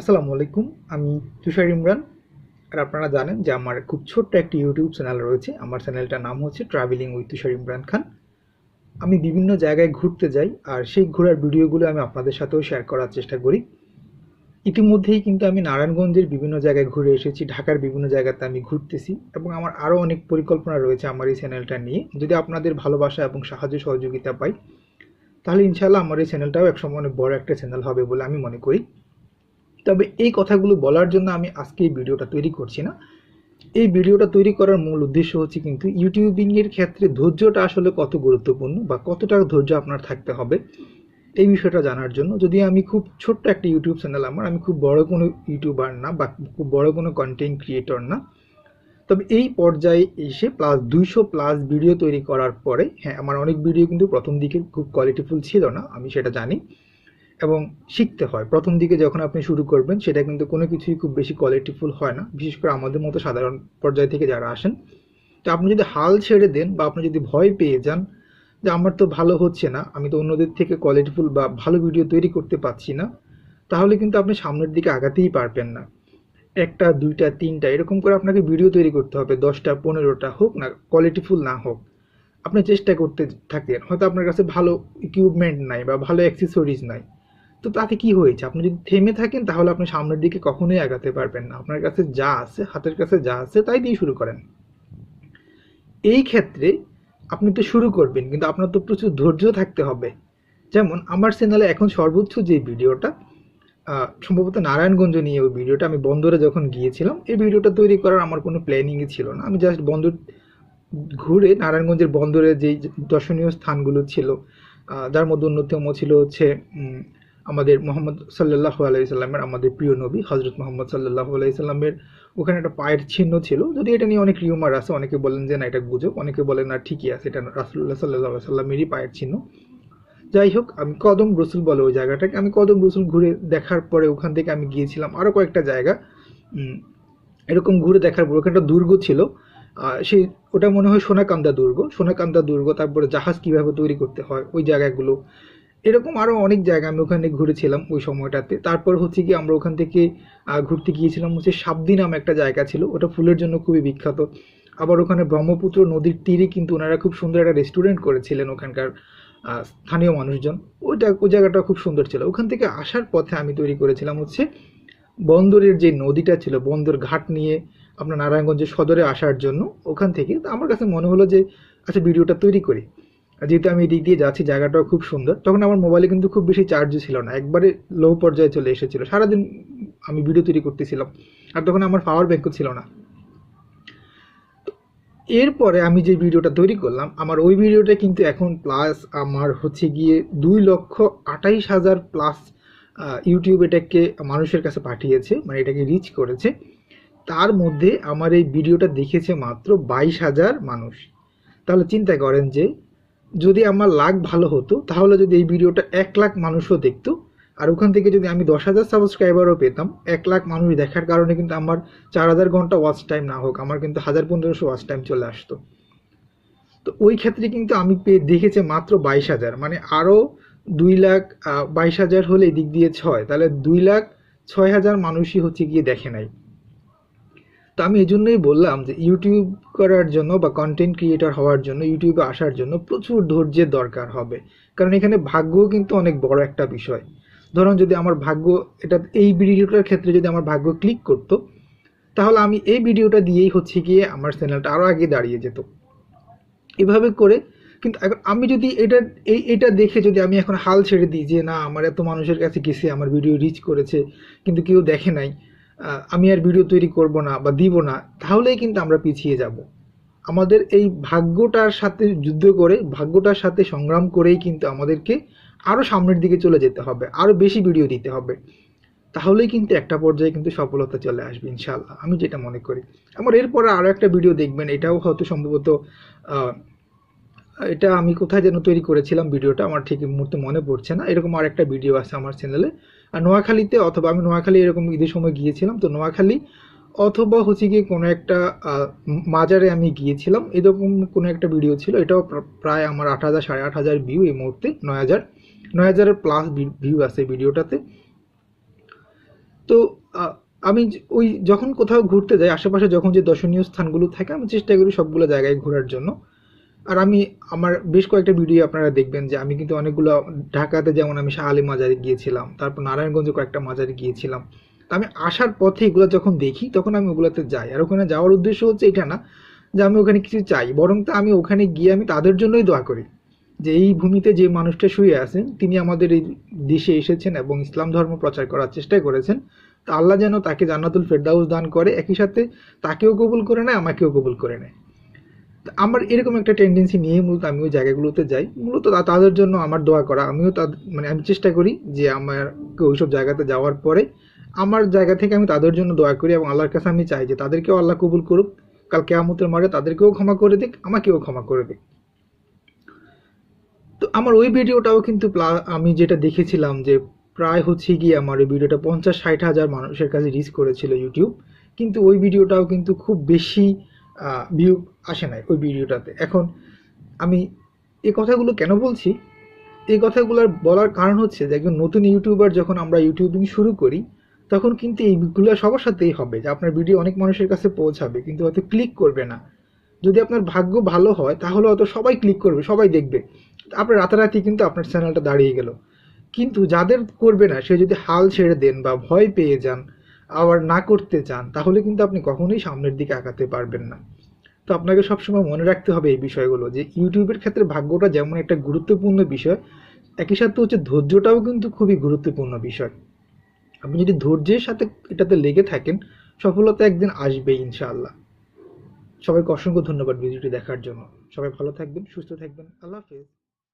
আসসালামু আলাইকুম, আমি তুষার ইমরান। আর আপনারা জানেন যে আমার খুব ছোট্ট একটি ইউটিউব চ্যানেল রয়েছে। আমার চ্যানেলটার নাম হচ্ছে ট্রাভেলিং উইথ তুষার ইমরান খান। আমি বিভিন্ন জায়গায় ঘুরতে যাই আর সেই ঘোরার ভিডিওগুলো আমি আপনাদের সাথেও শেয়ার করার চেষ্টা করি। ইতিমধ্যেই কিন্তু আমি নারায়ণগঞ্জের বিভিন্ন জায়গায় ঘুরে এসেছি, ঢাকার বিভিন্ন জায়গাতে আমি ঘুরতেছি এবং আমার আরও অনেক পরিকল্পনা রয়েছে আমার এই চ্যানেলটা নিয়ে। যদি আপনাদের ভালোবাসা এবং সাহায্য সহযোগিতা পাই, তাহলে ইনশাল্লাহ আমার এই চ্যানেলটাও একসময় অনেক বড় একটা চ্যানেল হবে বলে আমি মনে করি। তবে এই কথাগুলো বলার জন্য আমি আজকে এই ভিডিওটা তৈরি করছি না। এই ভিডিওটা তৈরি করার মূল উদ্দেশ্য হচ্ছে কিন্তু ইউটিউবিং এর ক্ষেত্রে ধৈর্যটা আসলে কত গুরুত্বপূর্ণ বা কতটা ধৈর্য আপনার থাকতে হবে এই বিষয়টা জানার জন্য। যদি আমি খুব ছোট্ট একটা ইউটিউব চ্যানেল আমার, আমি খুব বড় কোনো ইউটিউবার না বা খুব বড় কোনো কন্টেন্ট ক্রিয়েটর না। তবে এই পর্যায়ে এসে প্লাস দুইশো প্লাস ভিডিও তৈরি করার পরে হ্যাঁ আমার অনেক ভিডিও কিন্তু প্রথম দিকে খুব কোয়ালিটিফুল ছিল না, আমি সেটা জানি। এবং শিখতে হয়। প্রথম দিকে যখন আপনি শুরু করবেন, সেটা কিন্তু কোনো কিছুই খুব বেশি কোয়ালিটিফুল হয় না। বিশেষ করে আমাদের মতো সাধারণ পর্যায় থেকে যারা আসেন। তো আপনি যদি হাল ছেড়ে দেন বা আপনি যদি ভয় পেয়ে যান যে আমার তো ভালো হচ্ছে না, আমি তো অন্যদের থেকে কোয়ালিটিফুল বা ভালো ভিডিও তৈরি করতে পারছি না, তাহলে কিন্তু আপনি সামনের দিকে আগাতেই পারবেন না। একটা, দুইটা, তিনটা, এরকম করে আপনাকে ভিডিও তৈরি করতে হবে। দশটা, পনেরোটা হোক না কোয়ালিটিফুল না হোক। আপনি চেষ্টা করতে থাকেন। হয়তো আপনার কাছে ভালো ইকুইপমেন্ট নাই বা ভালো অ্যাক্সেসরিজ নাই। তো তাতে কি হয়েছে? আপনি যদি থেমে থাকেন, তাহলে আপনি সামনের দিকে কখনোই আগাতে পারবেন না। আপনার কাছে যা আছে, হাতের কাছে যা আছে, তাই দিয়ে শুরু করেন। এই ক্ষেত্রে আপনি তো শুরু করবেন, কিন্তু আপনার তো প্রচুর ধৈর্য থাকতে হবে। যেমন আমার চ্যানেলে এখন সর্বোচ্চ যে ভিডিওটা সম্ভবত নারায়ণগঞ্জ নিয়ে ওই ভিডিওটা আমি বন্দরে যখন গিয়েছিলাম, এই ভিডিওটা তৈরি করার আমার কোনো প্ল্যানিংই ছিল না। আমি জাস্ট বন্দর ঘুরে নারায়ণগঞ্জের বন্দরে যেই দর্শনীয় স্থানগুলো ছিল যার মধ্যে অন্যতম ছিল হচ্ছে আমাদের মোহাম্মদ সাল্লাহ আলাইসাল্লামের আমাদের প্রিয় নবী হজরত মোহাম্মদ সাল্লাহ আলাইসাল্লামের ওখানে একটা পায়ের চিহ্ন ছিল। যদি এটা নিয়ে অনেক রিউমার আছে, অনেকে বলেন যে না, এটা গুজব, অনেকে বলেন না, ঠিকই আছে, এটা রাসুল্লাহ সাল্লাহ সাল্লামেরই পায়ের চিহ্ন যাই হোক, আমি কদম রসুল বলে ওই জায়গাটাকে, আমি কদম রসুল ঘুরে দেখার পরে ওখান থেকে আমি গিয়েছিলাম আরও কয়েকটা জায়গা। এরকম ঘুরে দেখার পর ওখানে একটা দুর্গ ছিল। সেই, ওটা মনে হয় সোনাকান্দা দুর্গ। সোনাকান্দা দুর্গ, তারপরে জাহাজ কীভাবে তৈরি করতে হয়, ওই জায়গাগুলো। এরকম আরও অনেক জায়গা আমি ওখানে ঘুরেছিলাম ওই সময়টাতে। তারপর হচ্ছে কি আমরা ওখান থেকে ঘুরতে গিয়েছিলাম হচ্ছে সাবদি নাম একটা জায়গা ছিল, ওটা ফুলের জন্য খুবই বিখ্যাত। আবার ওখানে ব্রহ্মপুত্র নদীর তীরে কিন্তু ওনারা খুব সুন্দর একটা রেস্টুরেন্ট করেছিলেন ওখানকার স্থানীয় মানুষজন। ওইটা, ওই জায়গাটা খুব সুন্দর ছিল। ওখান থেকে আসার পথে আমি তৈরি করেছিলাম হচ্ছে বন্দরের যে নদীটা ছিল, বন্দর ঘাট নিয়ে আপনার নারায়ণগঞ্জের সদরে আসার জন্য ওখান থেকে। আমার কাছে মনে হলো যে আচ্ছা ভিডিওটা তৈরি করি। যেহেতু আমি এদিক দিয়ে যাচ্ছি, জায়গাটাও খুব সুন্দর, তখন আমার মোবাইলে কিন্তু খুব বেশি চার্জও ছিল না। একবারে লো পর্যায়ে চলে এসেছিল। সারাদিন আমি ভিডিও তৈরি করতেছিলাম, আর তখন আমার পাওয়ার ব্যাঙ্কও ছিল না। এরপরে আমি যে ভিডিওটা তৈরি করলাম, আমার ওই ভিডিওটা কিন্তু এখন প্লাস আমার হচ্ছে গিয়ে দুই লক্ষ আঠাইশ হাজার প্লাস ইউটিউব এটাকে মানুষের কাছে পাঠিয়েছে মানে এটাকে রিচ করেছে। তার মধ্যে আমার এই ভিডিওটা দেখেছে মাত্র বাইশ হাজার মানুষ। তাহলে চিন্তা করেন যে যদি আমার লাখ ভালো হতো, তাহলে যদি এই ভিডিওটা এক লাখ মানুষও দেখতো, আর ওখান থেকে যদি আমি দশ হাজার সাবস্ক্রাইবারও পেতাম, এক লাখ মানুষ দেখার কারণে কিন্তু আমার চার হাজার ঘণ্টা ওয়াচ টাইম না হোক, আমার কিন্তু হাজার পনেরোশো ওয়াচ টাইম চলে আসতো। তো ওই ক্ষেত্রে কিন্তু আমি পেয়ে, দেখেছে মাত্র বাইশ হাজার মানে আরও দুই লাখ বাইশ হাজার হলে এদিক দিয়ে ছয়, তাহলে দুই লাখ ছয় হাজার মানুষই হচ্ছে গিয়ে দেখে নাই। তো আমি এই জন্যই বললাম যে ইউটিউব করার জন্য বা কন্টেন্ট ক্রিয়েটার হওয়ার জন্য ইউটিউবে আসার জন্য প্রচুর ধৈর্যের দরকার হবে। কারণ এখানে ভাগ্যও কিন্তু অনেক বড় একটা বিষয়। ধরুন যদি আমার ভাগ্য, এটা এই ভিডিওটার ক্ষেত্রে যদি আমার ভাগ্য ক্লিক করতো, তাহলে আমি এই ভিডিওটা দিয়েই হচ্ছে গিয়ে আমার চ্যানেলটা আরও আগে দাঁড়িয়ে যেত। এভাবে করে কিন্তু এখন আমি যদি এটা, এই, এটা দেখে যদি আমি এখন হাল ছেড়ে দিই যে না, আমার এত মানুষের কাছে গেছে, আমার ভিডিও রিচ করেছে, কিন্তু কেউ দেখে নাই আমি আর ভিডিও তৈরি করব না বা দিব না, তাহলেই কিন্তু আমরা পিছিয়ে যাব। আমাদের এই ভাগ্যটার সাথে যুদ্ধ করে, ভাগ্যটার সাথে সংগ্রাম করেই কিন্তু আমাদেরকে আরও সামনের দিকে চলে যেতে হবে আরও বেশি ভিডিও দিতে হবে। তাহলেই কিন্তু একটা পর্যায়ে কিন্তু সফলতা চলে আসবে ইনশাল্লাহ আমি যেটা মনে করি। আমার এরপরে আরও একটা ভিডিও দেখবেন, এটাও হয়তো সম্ভবত এটা আমি কোথায় যেন তৈরি করেছিলাম ভিডিওটা, আমার ঠিক মুহূর্তে মনে পড়ছে না, এরকম আর একটা ভিডিও আছে আমার চ্যানেলে আর নোয়াখালীতে অথবা আমি নোয়াখালী এরকম ঈদের সময় গিয়েছিলাম, তো নোয়াখালী অথবা হচ্ছে গিয়ে কোনো একটা মাজারে আমি গিয়েছিলাম, এরকম কোনো একটা ভিডিও ছিল, এটাও প্রায় আমার আট হাজার, সাড়ে আট হাজার ভিউ এই মুহূর্তে, নয় হাজার, নয় হাজারের প্লাস ভিউ আছে ভিডিওটাতে তো আমি ওই যখন কোথাও ঘুরতে যাই, আশেপাশে যখন যে দর্শনীয় স্থানগুলো থাকে, আমি চেষ্টা করি সবগুলো জায়গায় ঘোরার জন্য। আর আমি আমার বেশ কয়েকটা ভিডিও আপনারা দেখবেন যে আমি কিন্তু অনেকগুলো, ঢাকাতে যেমন আমি শাহ আলী মাজারে গিয়েছিলাম, তারপর নারায়ণগঞ্জে কয়েকটা মাজারে গিয়েছিলাম। তা আমি আসার পথে এগুলো যখন দেখি, তখন আমি ওগুলোতে যাই। আর ওখানে যাওয়ার উদ্দেশ্য হচ্ছে এটা না যে আমি ওখানে কিছু চাই, বরং তো আমি ওখানে গিয়ে আমি তাদের জন্যই দোয়া করি যে এই ভূমিতে যে মানুষটা শুয়ে আছেন, তিনি আমাদের এই দেশে এসেছেন এবং ইসলাম ধর্ম প্রচার করার চেষ্টা করেছেন। তা আল্লাহ যেন তাকে জান্নাতুল ফেরদাউস দান করে, একই সাথে তাকেও কবুল করে নেয়, আমাকেও কবুল করে নেয়। আমার এরকম একটা টেন্ডেন্সি নিয়ে মূলত আমি ওই জায়গাগুলোতে যাই। মূলত তাদের জন্য আমার দোয়া করা। আমিও তাদের মানে আমি চেষ্টা করি যে আমার ওইসব জায়গাতে যাওয়ার পরে আমার জায়গা থেকে আমি তাদের জন্য দোয়া করি এবং আল্লাহর কাছে আমি চাই যে তাদেরকেও আল্লাহ কবুল করুক। কাল কেয়ামতের মারে তাদেরকেও ক্ষমা করে দিক, আমাকেও ক্ষমা করে দিক। তো আমার ওই ভিডিওটাও কিন্তু আমি যেটা দেখেছিলাম যে প্রায় হচ্ছে গিয়ে আমার ওই ভিডিওটা পঞ্চাশ, ষাট হাজার মানুষের কাছে রিচ করেছিল ইউটিউব কিন্তু ওই ভিডিওটাও কিন্তু খুব বেশি ভিউ আসে নাই ওই ভিডিওটাতে। এখন আমি এই কথাগুলো কেন বলছি? এই কথাগুলোর বলার কারণ হচ্ছে যে একজন নতুন ইউটিউবার যখন আমরা ইউটিউবিং শুরু করি, তখন কিন্তু এইগুলো সবার সাথেই হবে যে আপনার ভিডিও অনেক মানুষের কাছে পৌঁছাবে, কিন্তু হয়তো ক্লিক করবে না। যদি আপনার ভাগ্য ভালো হয়, তাহলে হয়তো সবাই ক্লিক করবে, সবাই দেখবে। আপনার রাতারাতি কিন্তু আপনার চ্যানেলটা দাঁড়িয়ে গেল। কিন্তু যাদের করবে না, সে যদি হাল ছেড়ে দেন বা ভয় পেয়ে যান আবার না করতে চান, তাহলে কিন্তু আপনি কখনোই সামনের দিকে আগাতে পারবেন না। তো আপনাকে সবসময় মনে রাখতে হবে এই বিষয়গুলো, যে ইউটিউবের ক্ষেত্রে ভাগ্যটা যেমন একটা গুরুত্বপূর্ণ বিষয়, একই সাথে হচ্ছে ধৈর্যটাও কিন্তু খুবই গুরুত্বপূর্ণ বিষয়। আপনি যদি ধৈর্যের সাথে এটাতে লেগে থাকেন, সফলতা একদিন আসবে ইনশাআল্লাহ। সবাইকে অসংখ্য ধন্যবাদ ভিডিওটি দেখার জন্য। সবাই ভালো থাকবেন, সুস্থ থাকবেন। আল্লাহ হাফেজ।